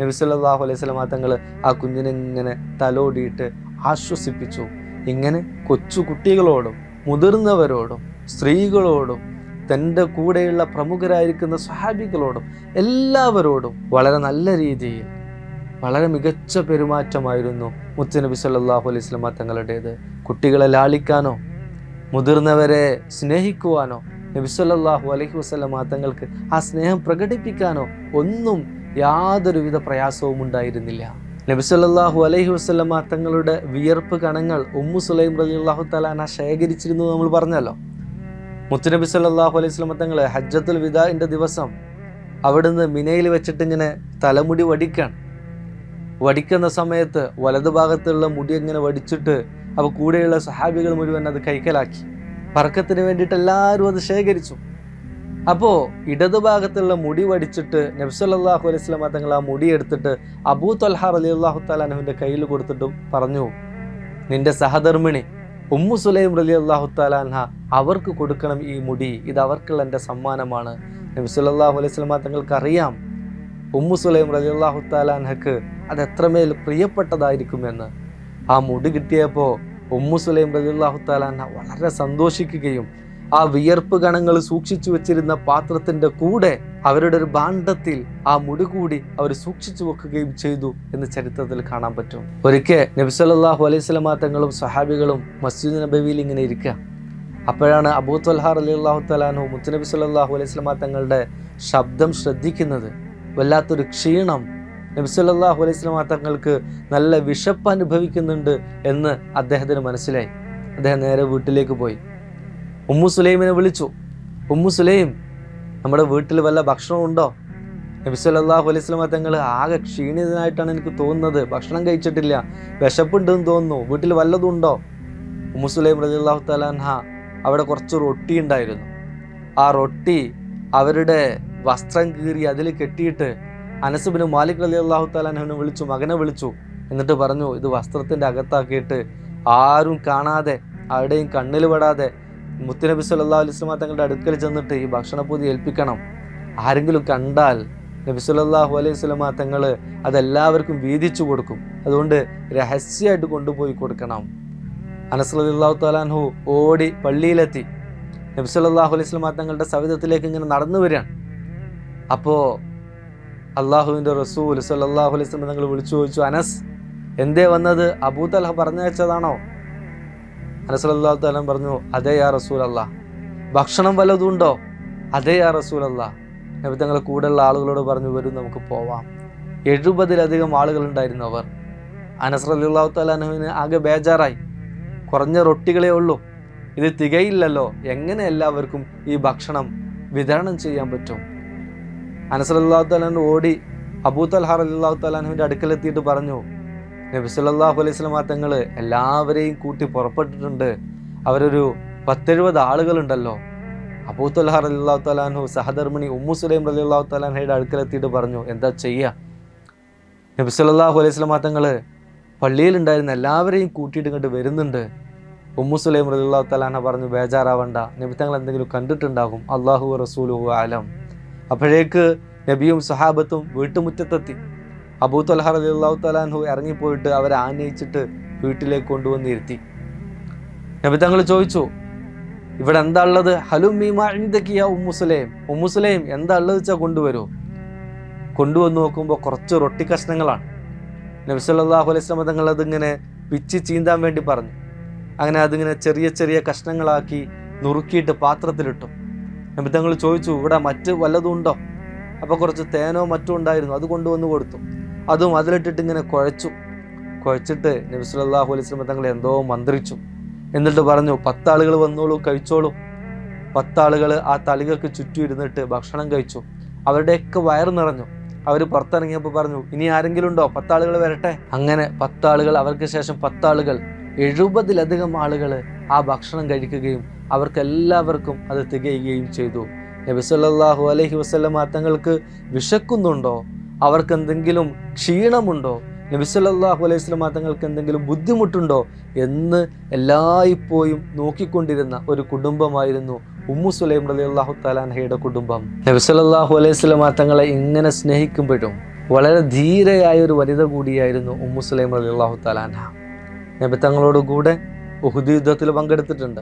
Speaker 1: നബി സല്ലല്ലാഹു അലൈഹി സ്വലാ തങ്ങൾ ആ കുഞ്ഞിനെ ഇങ്ങനെ തലോടിയിട്ട് ആശ്വസിപ്പിച്ചു. ഇങ്ങനെ കൊച്ചു കുട്ടികളോടും മുതിർന്നവരോടും സ്ത്രീകളോടും തന്റെ കൂടെയുള്ള പ്രമുഖരായിരിക്കുന്ന സ്വഹാബികളോടും എല്ലാവരോടും വളരെ നല്ല രീതിയിൽ വളരെ മികച്ച പെരുമാറ്റമായിരുന്നു മുത്തനബി സല്ലാഹു അലൈഹി സ്വലമ തങ്ങളുടേത്. കുട്ടികളെ ലാളിക്കാനോ മുതിർന്നവരെ സ്നേഹിക്കുവാനോ നബി സല്ലാഹു അലൈഹി വസല്ലമ തങ്ങൾക്ക് ആ സ്നേഹം പ്രകടിപ്പിക്കാനോ ഒന്നും യാതൊരുവിധ പ്രയാസവും ഉണ്ടായിരുന്നില്ല നബി സല്ലല്ലാഹു അലൈഹി വസല്ലമ തങ്ങളുടെ വിയർപ്പ് കണങ്ങൾ ഉമ്മു സുലൈം റളിയല്ലാഹു തലാന ശേഖരിച്ചിരുന്നു നമ്മൾ പറഞ്ഞല്ലോ. മുത്തുനബി സല്ലല്ലാഹു അലൈഹി വസല്ലമ തങ്ങൾ ഹജ്ജത്തുൽ വിദാഇന്റെ ദിവസം അവിടുന്ന് മിനയിൽ വെച്ചിട്ട് ഇങ്ങനെ തലമുടി വടിക്കാൻ വടിക്കുന്ന സമയത്ത് വലതു ഭാഗത്തുള്ള മുടി ഇങ്ങനെ വടിച്ചിട്ട് അപ്പോൾ കൂടെയുള്ള സഹാബികൾ മുഴുവൻ അത് കൈക്കലാക്കി. പറക്കത്തിന് വേണ്ടിയിട്ട് എല്ലാവരും അത് ശേഖരിച്ചു. അപ്പോൾ ഇടതുഭാഗത്തുള്ള മുടി വടിച്ചിട്ട് നബ്സല്ലാഹു അലൈഹി സ്വലാം തങ്ങൾ ആ മുടി എടുത്തിട്ട് അബൂ തൊൽഹ അലി അള്ളാഹു താലാനുവിന്റെ കയ്യിൽ കൊടുത്തിട്ടും പറഞ്ഞു നിന്റെ സഹധർമ്മിണി ഉമ്മു സുലൈം അലി അള്ളാഹു താലാൻഹ അവർക്ക് കൊടുക്കണം ഈ മുടി ഇത് അവർക്കുള്ള എന്റെ സമ്മാനമാണ്. നബി സല്ലല്ലാഹു അലൈഹി സ്വലാം തങ്ങൾക്ക് അറിയാം ഉമ്മു സുലൈം അലി അള്ളാഹു താലാൻഹക്ക് അത് എത്രമേൽ പ്രിയപ്പെട്ടതായിരിക്കുമെന്ന് ആ മുടി കിട്ടിയപ്പോൾ ഉമ്മു സുലൈം റലി അള്ളാഹു താലാൻഹ വളരെ സന്തോഷിക്കുകയും ആ വിയർപ്പ് കണങ്ങൾ സൂക്ഷിച്ചു വെച്ചിരുന്ന പാത്രത്തിന്റെ കൂടെ അവരുടെ ഒരു ഭാണ്ഡത്തിൽ ആ മുടി കൂടി അവർ സൂക്ഷിച്ചു വെക്കുകയും ചെയ്തു എന്ന് ചരിത്രത്തിൽ കാണാൻ പറ്റും. ഒരിക്കൽ നബിസല്ലാഹു അലൈഹി സ്വലമാ തങ്ങളും സഹാബികളും മസ്ജിദ് നബവിയിൽ ഇങ്ങനെ ഇരിക്കുക. അപ്പോഴാണ് അബൂ തൊൽഹാർ അലി അള്ളാഹു തലാനു മുത്തുനബി സല്ലാഹു അലൈഹി സ്വലമാ തങ്ങളുടെ ശബ്ദം ശ്രദ്ധിക്കുന്നത്. വല്ലാത്തൊരു ക്ഷീണം നബി സല്ലല്ലാഹു അലൈഹി സ്വലമാ തങ്ങൾക്ക് നല്ല വിശപ്പ് അനുഭവിക്കുന്നുണ്ട് എന്ന് അദ്ദേഹത്തിന് മനസ്സിലായി. അദ്ദേഹം നേരെ വീട്ടിലേക്ക് പോയി. ഉമ്മു സുലൈമിനെ വിളിച്ചു. ഉമ്മു സുലൈം നമ്മുടെ വീട്ടിൽ വല്ല ഭക്ഷണം ഉണ്ടോ? നബി സല്ലല്ലാഹു അലൈഹി വസല്ലമ തങ്ങൾ ആകെ ക്ഷീണിതനായിട്ടാണ് എനിക്ക് തോന്നുന്നത്. ഭക്ഷണം കഴിച്ചിട്ടില്ല വിശപ്പുണ്ടെന്ന് തോന്നുന്നു. വീട്ടിൽ വല്ലതും ഉണ്ടോ? ഉമ്മു സുലൈം റജി അള്ളാഹു തലാൻഹ അവിടെ കുറച്ച് റൊട്ടി ഉണ്ടായിരുന്നു. ആ റൊട്ടി അവരുടെ വസ്ത്രം കീറി അതിൽ കെട്ടിയിട്ട് അനസുബിന് മാലിക് അലി അള്ളാഹു താലാൻഹുവിനെ വിളിച്ചു മകനെ വിളിച്ചു. എന്നിട്ട് പറഞ്ഞു ഇത് വസ്ത്രത്തിന്റെ അകത്താക്കിയിട്ട് ആരും കാണാതെ ആരുടെയും കണ്ണിൽ പെടാതെ മുത്തുനബി സല്ലാ അലിസ്ലാം തങ്ങളുടെ അടുക്കൽ ചെന്നിട്ട് ഈ ഭക്ഷണപ്പൊതി ഏൽപ്പിക്കണം. ആരെങ്കിലും കണ്ടാൽ നബി സല്ലല്ലാഹു അലൈഹി സ്വലമ തങ്ങൾ അതെല്ലാവർക്കും വീതിച്ചു കൊടുക്കും. അതുകൊണ്ട് രഹസ്യമായിട്ട് കൊണ്ടുപോയി കൊടുക്കണം. അനസ്ലാഹു തലാൻഹു ഓടി പള്ളിയിലെത്തി. നബി സല്ലല്ലാഹു അലൈഹി സ്വലമ തങ്ങളുടെ സവിധത്തിലേക്ക് ഇങ്ങനെ നടന്നു വരികയാണ്. അപ്പോൾ അള്ളാഹുവിന്റെ റസൂൽ സല്ലല്ലാഹു അലൈഹി സ്വലം തങ്ങൾ വിളിച്ചു ചോദിച്ചു അനസ് എന്തേ വന്നത്? അബൂ തലഹ പറഞ്ഞയച്ചതാണോ അനസ് അള്ളാഹു താലം പറഞ്ഞു അതെ യാ റസൂൽ അല്ല ഭക്ഷണം വല്ലതും ഉണ്ടോ? അതേ യാ റസൂൽ അല്ല നബി തങ്ങളെ കൂടെയുള്ള ആളുകളോട് പറഞ്ഞു വരും നമുക്ക് പോവാം. എഴുപതിലധികം ആളുകൾ ഉണ്ടായിരുന്നു അവർ. അനസ് അള്ളാഹു താലാനുവിന് ആകെ ബേജാറായി. കുറഞ്ഞ റൊട്ടികളേ ഉള്ളൂ. ഇത് തികയില്ലല്ലോ. എങ്ങനെ എല്ലാവർക്കും ഈ ഭക്ഷണം വിതരണം ചെയ്യാൻ പറ്റും? അനസ് അള്ളാഹു താലാൻ ഓടി അബൂ തൽഹാർ താലാനുവിന്റെ അടുക്കലെത്തിയിട്ട് പറഞ്ഞു നബി സല്ലല്ലാഹു അലൈഹി സ്വലമാ തങ്ങൾ എല്ലാവരെയും കൂട്ടി പുറപ്പെട്ടിട്ടുണ്ട്. അവരൊരു പത്തെഴുപത് ആളുകളുണ്ടല്ലോ. അബൂത്തുല്ലാ റലിള്ളാഹു തലാൻഹു സഹധർമ്മിണി ഉമ്മു സുലൈം റലിള്ളാഹു തലാൻഹയുടെ അടുക്കലെത്തിയിട്ട് പറഞ്ഞു എന്താ ചെയ്യുക നബി സല്ലല്ലാഹു അലൈഹി സ്വലമാ തങ്ങൾ പള്ളിയിലുണ്ടായിരുന്ന എല്ലാവരെയും കൂട്ടിയിട്ട് ഇങ്ങോട്ട് വരുന്നുണ്ട്. ഉമ്മു സുലൈം റലിള്ളാഹു തലാൻഹ പറഞ്ഞു ബേജാറാവണ്ട. നബി തങ്ങൾ എന്തെങ്കിലും കണ്ടിട്ടുണ്ടാകും. അള്ളാഹു റസൂലുഹു ആലം അപ്പോഴേക്ക് നബിയും സഹാബത്തും വീട്ടുമുറ്റത്തെത്തി. അബൂ തലഹ റലിള്ളാഹു തലാൻഹു ഇറങ്ങിപ്പോയിട്ട് അവരെ ആനയിച്ചിട്ട് വീട്ടിലേക്ക് കൊണ്ടുവന്ന് ഇരുത്തി. നബി തങ്ങൾ ചോദിച്ചു ഇവിടെ എന്താ ഉള്ളത്? ഹലു ഉമ്മുസലേം ഉമ്മുസലേം എന്താ ഉള്ളത് വെച്ചാൽ കൊണ്ടുവരൂ. കൊണ്ടുവന്ന് നോക്കുമ്പോൾ കുറച്ച് റൊട്ടി കഷ്ണങ്ങളാണ്. നബി സല്ലാഹു വസല്ലം തങ്ങൾ അതിങ്ങനെ പിച്ചി ചീന്താൻ വേണ്ടി പറഞ്ഞു. അങ്ങനെ അതിങ്ങനെ ചെറിയ ചെറിയ കഷ്ണങ്ങളാക്കി നുറുക്കിയിട്ട് പാത്രത്തിലിട്ടു. നബി തങ്ങൾ ചോദിച്ചു ഇവിടെ മറ്റ് വല്ലതും ഉണ്ടോ? അപ്പോൾ കുറച്ച് തേനോ മറ്റോ ഉണ്ടായിരുന്നു അത് കൊണ്ടുവന്ന് കൊടുത്തു. അതും അതിലിട്ടിട്ട് ഇങ്ങനെ കുഴച്ചു. കുഴച്ചിട്ട് നബിസ്വല്ലാഹു അലൈഹി വസല്ലം തങ്ങളെ എന്തോ മന്ത്രിച്ചു. എന്നിട്ട് പറഞ്ഞു പത്താളുകൾ വന്നോളൂ കഴിച്ചോളൂ. പത്താളുകൾ ആ തളികൾക്ക് ചുറ്റും ഇരുന്നിട്ട് ഭക്ഷണം കഴിച്ചു. അവരുടെയൊക്കെ വയറ് നിറഞ്ഞു. അവർ പുറത്തിറങ്ങിയപ്പോൾ പറഞ്ഞു ഇനി ആരെങ്കിലും ഉണ്ടോ? പത്താളുകൾ വരട്ടെ. അങ്ങനെ പത്താളുകൾ അവർക്ക് ശേഷം പത്താളുകൾ എഴുപതിലധികം ആളുകൾ ആ ഭക്ഷണം കഴിക്കുകയും അവർക്ക് എല്ലാവർക്കും അത് തികയുകയും ചെയ്തു. നബിസ്വല്ലാഹു അലഹി വസല്ലമ തങ്ങൾക്ക് വിശക്കുന്നുണ്ടോ? അവർക്ക് എന്തെങ്കിലും ക്ഷീണമുണ്ടോ? നബി സല്ലല്ലാഹു അലൈഹി വസല്ലമ തങ്ങൾക്ക് എന്തെങ്കിലും ബുദ്ധിമുട്ടുണ്ടോ? എന്ന് എല്ലായ്പ്പോഴും നോക്കിക്കൊണ്ടിരുന്ന ഒരു കുടുംബമായിരുന്നു ഉമ്മു സുലൈം അലി അള്ളാഹു തലാൻഹയുടെ കുടുംബം. നബി സല്ലല്ലാഹു അലൈഹി വസല്ലമ തങ്ങളെ ഇങ്ങനെ സ്നേഹിക്കുമ്പോഴും വളരെ ധീരയായ ഒരു വനിത കൂടിയായിരുന്നു ഉമ്മു സുലൈം അലി അള്ളാഹു തലാൻഹ നബി തങ്ങളോട് കൂടെ ഉഹുദ് യുദ്ധത്തിൽ പങ്കെടുത്തിട്ടുണ്ട്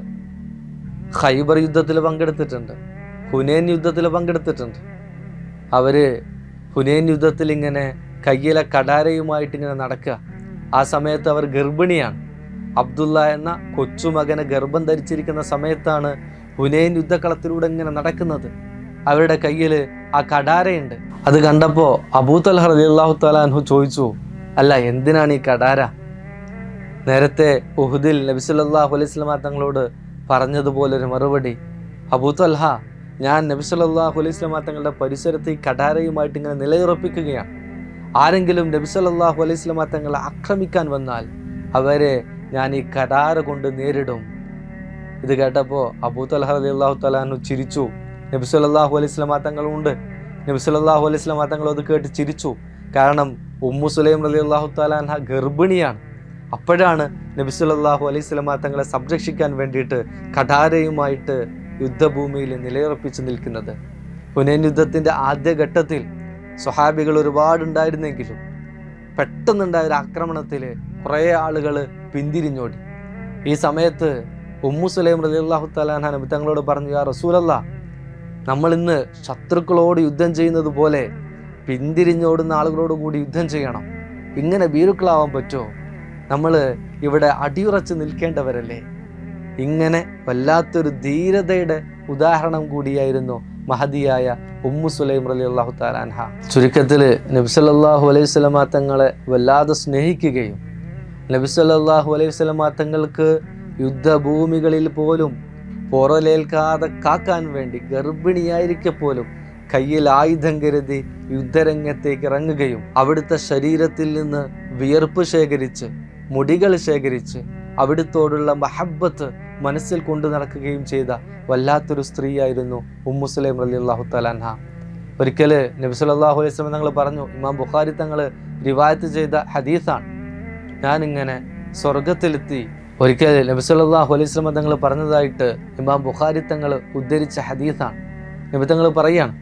Speaker 1: ഖൈബർ യുദ്ധത്തിൽ പങ്കെടുത്തിട്ടുണ്ട് ഹുനൈൻ യുദ്ധത്തിൽ പങ്കെടുത്തിട്ടുണ്ട്. അവർ ഹുനൈൻ യുദ്ധത്തിൽ ഇങ്ങനെ കയ്യിലെ കടാരയുമായിട്ട് ഇങ്ങനെ നടക്കുക. ആ സമയത്ത് അവർ ഗർഭിണിയാണ്. അബ്ദുള്ള എന്ന കൊച്ചുമകനെ ഗർഭം ധരിച്ചിരിക്കുന്ന സമയത്താണ് ഹുനൈൻ യുദ്ധക്കളത്തിലൂടെ ഇങ്ങനെ നടക്കുന്നത്. അവരുടെ കയ്യിൽ ആ കടാരയുണ്ട്. അത് കണ്ടപ്പോൾ അബൂത്തൽ റളിയല്ലാഹു തആല ചോദിച്ചു അല്ല എന്തിനാണ് ഈ കടാര? നേരത്തെ ഉഹുദിൽ നബി സല്ലല്ലാഹു അലൈഹി വസല്ലമ തങ്ങളോട് പറഞ്ഞതുപോലൊരു മറുപടി. അബൂത്തൽഹ ഞാൻ നബി സല്ലല്ലാഹു അലൈഹി വസല്ലമ തങ്ങളുടെ പരിസരത്ത് ഈ കടാരയുമായിട്ട് ഇങ്ങനെ നിലയുറപ്പിക്കുകയാണ്. ആരെങ്കിലും നബി സല്ലല്ലാഹു അലൈഹി വസല്ലമ തങ്ങളെ ആക്രമിക്കാൻ വന്നാൽ അവരെ ഞാൻ ഈ കടാര കൊണ്ട് നേരിടും. ഇത് കേട്ടപ്പോൾ അബൂ തലഹ അലി അള്ളാഹു തലാനു ചിരിച്ചു. നബി സല്ലല്ലാഹു അലൈഹി വസല്ലമ തങ്ങളുണ്ട്. നബി സല്ലല്ലാഹു അലൈഹി വസല്ലമ തങ്ങൾ അത് കേട്ട് ചിരിച്ചു. കാരണം ഉമ്മു സുലൈം അലി അള്ളാഹു തലാൻഹ ഗർഭിണിയാണ്. അപ്പോഴാണ് നബി സല്ലല്ലാഹു അലൈഹി വസല്ലമ തങ്ങളെ സംരക്ഷിക്കാൻ വേണ്ടിയിട്ട് കടാരയുമായിട്ട് യുദ്ധഭൂമിയിൽ നിലയുറപ്പിച്ചു നിൽക്കുന്നത്. ഹുനൈൻ യുദ്ധത്തിന്റെ ആദ്യഘട്ടത്തിൽ സ്വഹാബികൾ ഒരുപാടുണ്ടായിരുന്നെങ്കിലും പെട്ടെന്നുണ്ടായ ഒരു ആക്രമണത്തിൽ കുറേ ആളുകൾ പിന്തിരിഞ്ഞോടി. ഈ സമയത്ത് ഉമ്മു സുലൈം റലി അള്ളാഹു നബി തങ്ങളോട് പറഞ്ഞു യാ റസൂലല്ല നമ്മൾ ഇന്ന് ശത്രുക്കളോട് യുദ്ധം ചെയ്യുന്നത് പോലെ പിന്തിരിഞ്ഞോടുന്ന ആളുകളോട് കൂടി യുദ്ധം ചെയ്യണം. ഇങ്ങനെ ഭീരുക്കളാവാൻ പറ്റുമോ നമ്മൾ ഇവിടെ അടിയുറച്ച് നിൽക്കേണ്ടവരല്ലേ? ഇങ്ങനെ വല്ലാത്തൊരു ധീരതയുടെ ഉദാഹരണം കൂടിയായിരുന്നു മഹതിയായ ഉമ്മു സുലൈം അലി അള്ളാഹു താലാൻഹ ചുരുക്കത്തിൽ നബിസല്ലാഹു അലൈഹി സ്വലമാ തങ്ങളെ വല്ലാതെ സ്നേഹിക്കുകയും നബിസല്ലാഹു അലൈഹി സ്വലമാ തങ്ങൾക്ക് യുദ്ധഭൂമികളിൽ പോലും പുറലേൽക്കാതെ കാക്കാൻ വേണ്ടി ഗർഭിണിയായിരിക്കെ പോലും കയ്യിൽ ആയുധം കരുതി യുദ്ധരംഗത്തേക്ക് ഇറങ്ങുകയും അവിടുത്തെ ശരീരത്തിൽ നിന്ന് വിയർപ്പ് ശേഖരിച്ച് മുടികൾ ശേഖരിച്ച് അവിടുത്തോടുള്ള മഹബത്ത് മനസ്സിൽ കൊണ്ടു നടക്കുകയും ചെയ്ത വല്ലാത്തൊരു സ്ത്രീയായിരുന്നു ഉമ്മുസ്ലൈം അലി അള്ളാഹു തലാൻഹ ഒരിക്കൽ നബി സല്ലല്ലാഹു അലൈഹി വസല്ലം തങ്ങൾ പറഞ്ഞു ഇമാം ബുഖാരി തങ്ങൾ റിവായത്ത് ചെയ്ത ഹദീസാണ്. ഞാനിങ്ങനെ സ്വർഗത്തിലെത്തി ഒരിക്കൽ നബി സല്ലല്ലാഹു അലൈഹി വസല്ലം തങ്ങൾ പറഞ്ഞതായിട്ട് ഇമാം ബുഖാരി തങ്ങൾ ഉദ്ധരിച്ച ഹദീസാണ്. നബി തങ്ങൾ പറയാണ്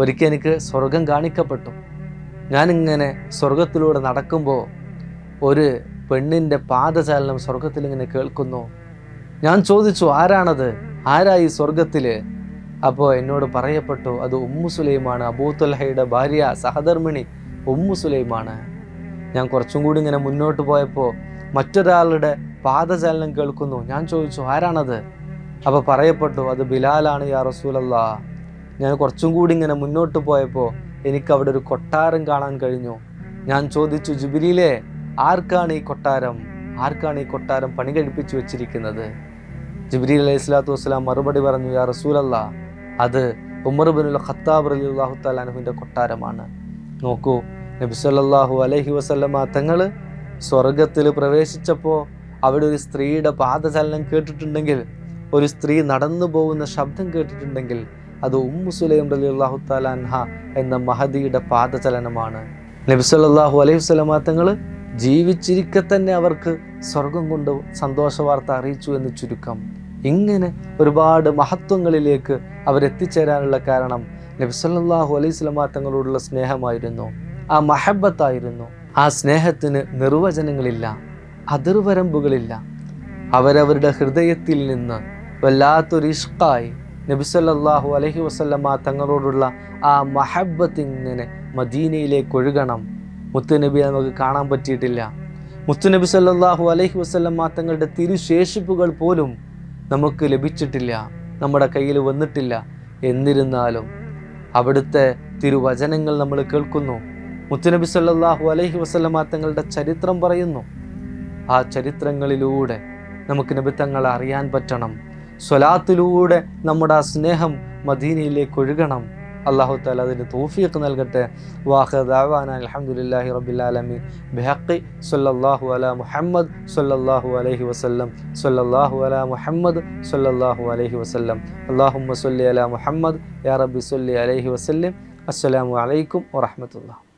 Speaker 1: ഒരിക്കൽ എനിക്ക് സ്വർഗം കാണിക്കപ്പെട്ടു. ഞാനിങ്ങനെ സ്വർഗത്തിലൂടെ നടക്കുമ്പോൾ ഒരു പെണ്ണിന്റെ പാദചലനം സ്വർഗത്തിൽ ഇങ്ങനെ കേൾക്കുന്നു. ഞാൻ ചോദിച്ചു ആരാണത്? ആരായി സ്വർഗത്തിൽ അപ്പോൾ എന്നോട് പറയപ്പെട്ടു അത് ഉമ്മു സുലൈമാണ്. അബൂത്തുൽഹയുടെ ഭാര്യ സഹധർമ്മിണി ഉമ്മു സുലൈമാണ്. ഞാൻ കുറച്ചും കൂടി ഇങ്ങനെ മുന്നോട്ട് പോയപ്പോൾ മറ്റൊരാളുടെ പാദചലനം കേൾക്കുന്നു. ഞാൻ ചോദിച്ചു ആരാണത്? അപ്പോൾ പറയപ്പെട്ടു അത് ബിലാലാണ് യാ റസൂലല്ലാ. ഞാൻ കുറച്ചും കൂടി ഇങ്ങനെ മുന്നോട്ട് പോയപ്പോൾ എനിക്ക് അവിടെ ഒരു കൊട്ടാരം കാണാൻ കഴിഞ്ഞു. ഞാൻ ചോദിച്ചു ജുബിലിയിലെ ആർക്കാണ് ഈ കൊട്ടാരം? ആർക്കാണ് ഈ കൊട്ടാരം പണി കഴിപ്പിച്ചു വെച്ചിരിക്കുന്നത്? ജിബ്രീൽ അലൈഹി സ്വലാത്തു വസ്സലാം മറുപടി പറഞ്ഞു യാ റസൂലല്ല അത് ഉമർ ബിനുൽ ഖത്താബ് അലി അള്ളാഹു താലാനുവിന്റെ കൊട്ടാരമാണ്. നോക്കൂ നബി സല്ലാഹു അലൈഹി വസല്ലമ തങ്ങൾ സ്വർഗത്തിൽ പ്രവേശിച്ചപ്പോൾ അവിടെ ഒരു സ്ത്രീയുടെ പാദചലനം കേട്ടിട്ടുണ്ടെങ്കിൽ ഒരു സ്ത്രീ നടന്നു പോകുന്ന ശബ്ദം കേട്ടിട്ടുണ്ടെങ്കിൽ അത് ഉമ്മു സുലൈം അലി അള്ളാഹു താലാൻഹ എന്ന മഹദിയുടെ പാദചലനമാണ്. നബി സല്ലാഹു അലൈഹി വസ്ലമ തങ്ങൾ ജീവിച്ചിരിക്കെ തന്നെ അവർക്ക് സ്വർഗം കൊണ്ട് സന്തോഷ വാർത്ത അറിയിച്ചു എന്ന് ചുരുക്കം. ഇങ്ങനെ ഒരുപാട് മഹത്വങ്ങളിലേക്ക് അവരെത്തിച്ചേരാനുള്ള കാരണം നബിസല്ലാഹു അലൈഹി സ്വലമാ തങ്ങളോടുള്ള സ്നേഹമായിരുന്നു. ആ മഹബത്തായിരുന്നു. ആ സ്നേഹത്തിന് നിർവചനങ്ങളില്ല അതിർവരമ്പുകളില്ല. അവരവരുടെ ഹൃദയത്തിൽ നിന്ന് വല്ലാത്തൊരു ഇഷ്കായി നബിസല്ലാഹു അലഹി വസ്ലമ തങ്ങളോടുള്ള ആ മഹബത്ത് ഇങ്ങനെ മദീനയിലേക്ക് ഒഴുകണം. മുത്തുനബി നമുക്ക് കാണാൻ പറ്റിയിട്ടില്ല. മുത്തുനബി സല്ലാഹു അലഹി വസ്ലമ തങ്ങളുടെ തിരുശേഷിപ്പുകൾ പോലും നമുക്ക് ലഭിച്ചിട്ടില്ല നമ്മുടെ കയ്യിൽ വന്നിട്ടില്ല. എന്നിരുന്നാലും അവിടുത്തെ തിരുവചനങ്ങൾ നമ്മൾ കേൾക്കുന്നു. മുത്തുനബി സല്ലാഹു അലഹി വസ്ലമ തങ്ങളുടെ ചരിത്രം പറയുന്നു. ആ ചരിത്രങ്ങളിലൂടെ നമുക്ക് നബിത്തങ്ങളെ അറിയാൻ പറ്റണം. സ്വലാത്തിലൂടെ നമ്മുടെ ആ സ്നേഹം മദീനയിലേക്ക് ഒഴുകണം. അള്ളാഹു താല അതിന് തോഫിയൊക്കെ നൽകട്ടെ. വാഹദാവാന അലഹമുല്ലാഹി റബിലാലമീൻ ബെഹക്കി സല്ലല്ലാഹു അല മുഹമ്മദ് സല്ലല്ലാഹു അലൈഹി വസല്ലം. സല്ലല്ലാഹു അല മുഹമ്മദ് സല്ലല്ലാഹു അലൈഹി വസല്ലം. അള്ളാഹുമ്മ സല്ലി അല മുഹമ്മദ്. യാ റബ്ബി സല്ലി അലൈഹി വസല്ലം. അസ്സലാമു അലൈക്കും വറഹമത്തുള്ള